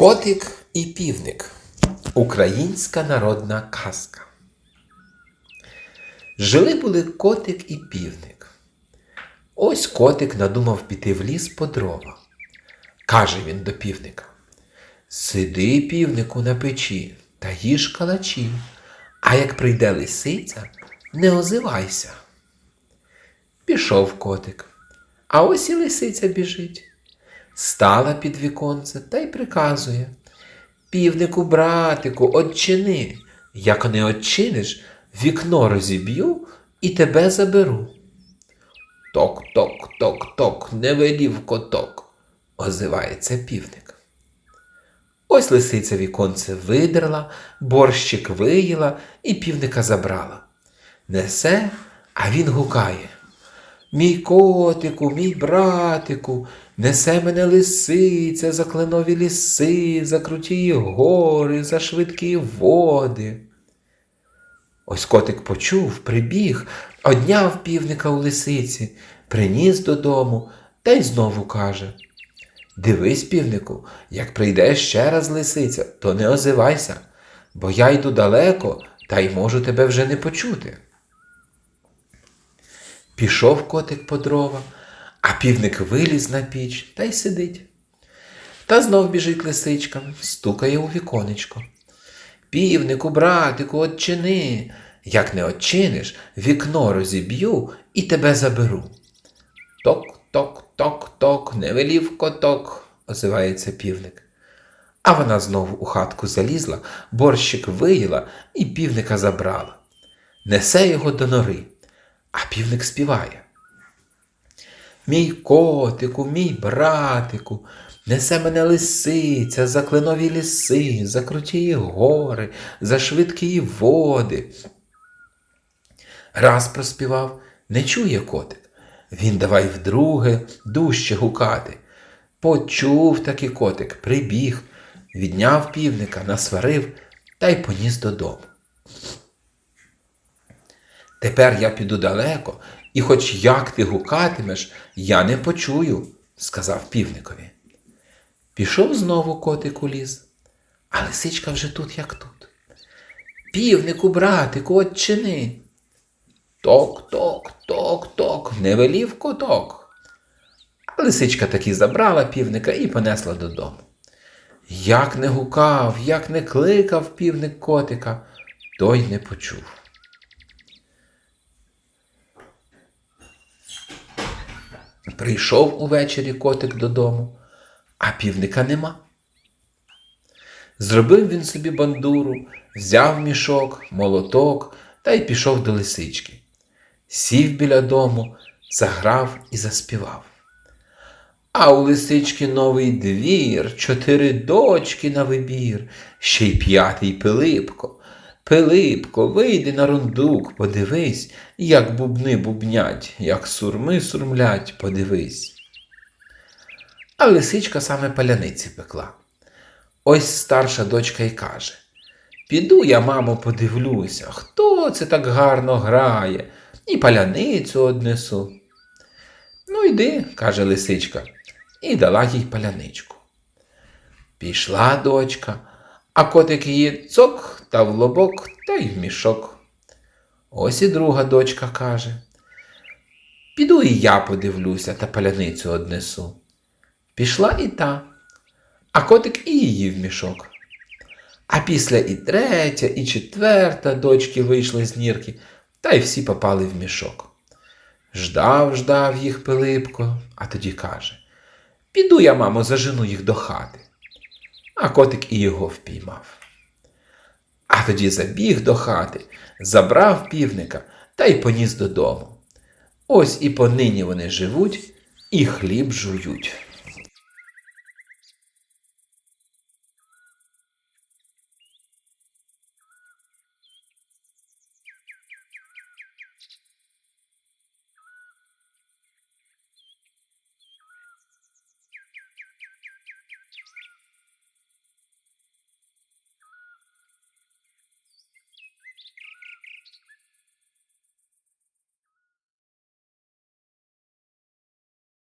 Котик і півник. Українська народна казка. Жили були котик і півник. Ось котик надумав піти в ліс по дрова. Каже він до півника. Сиди, півнику, на печі та їж калачі, а як прийде лисиця, не озивайся. Пішов котик, а ось і лисиця біжить. Стала під віконце та й приказує. Півнику, братику, одчини. Як не одчиниш, вікно розіб'ю і тебе заберу. Ток, ток, ток, ток, не велів коток, озивається півник. Ось лисиця віконце видерла, борщик виїла і півника забрала. Несе, а він гукає. Мій котику, мій братику, несе мене лисиця за кленові ліси, за круті гори, за швидкі води. Ось котик почув, прибіг, одняв півника у лисиці, приніс додому та й знову каже. Дивись, півнику, як прийде ще раз лисиця, то не озивайся, бо я йду далеко та й можу тебе вже не почути. Пішов котик по дрова, а півник виліз на піч та й сидить. Та знов біжить лисичка, стукає у віконечко. Півнику, братику, отчини. Як не отчиниш, вікно розіб'ю і тебе заберу. Ток, ток, ток, ток, не велів коток, озивається півник. А вона знову у хатку залізла, борщик виїла і півника забрала. Несе його до нори, а півник співає. Мій котику, мій братику, несе мене лисиця за кленові ліси, за круті гори, за швидкі води. Раз проспівав, не чує котик. Він давай вдруге дужче гукати. Почув таки котик, прибіг, відняв півника, насварив та й поніс додому. Тепер я піду далеко, і хоч як ти гукатимеш, я не почую, сказав півникові. Пішов знову котик у ліс, а лисичка вже тут, як тут. Півнику, братику, отчини. Ток, ток, ток, ток, не велів коток. А лисичка таки забрала півника і понесла додому. Як не гукав, як не кликав півник котика, той не почув. Прийшов увечері котик додому, а півника нема. Зробив він собі бандуру, взяв мішок, молоток та й пішов до лисички. Сів біля дому, заграв і заспівав. А у лисички новий двір, чотири дочки на вибір, ще й п'ятий Пилипко. Пилипко, вийди на рундук, подивись, як бубни бубнять, як сурми сурмлять, подивись. А лисичка саме паляниці пекла. Ось старша дочка й каже Піду я, мамо, подивлюся, хто це так гарно грає, і паляницю однесу. Ну, йди, каже лисичка, і дала їй паляничку. Пішла дочка, а котик її цок та в лобок та й в мішок. Ось і друга дочка каже. Піду і я подивлюся та паляницю однесу. Пішла і та, а котик і її в мішок. А після і третя, і четверта дочки вийшли з нірки, та й всі попали в мішок. Ждав, ждав їх Пилипко, а тоді каже Піду я, мамо, зажену їх до хати. А котик і його впіймав. А тоді забіг до хати, забрав півника та й поніс додому. Ось і понині вони живуть і хліб жують.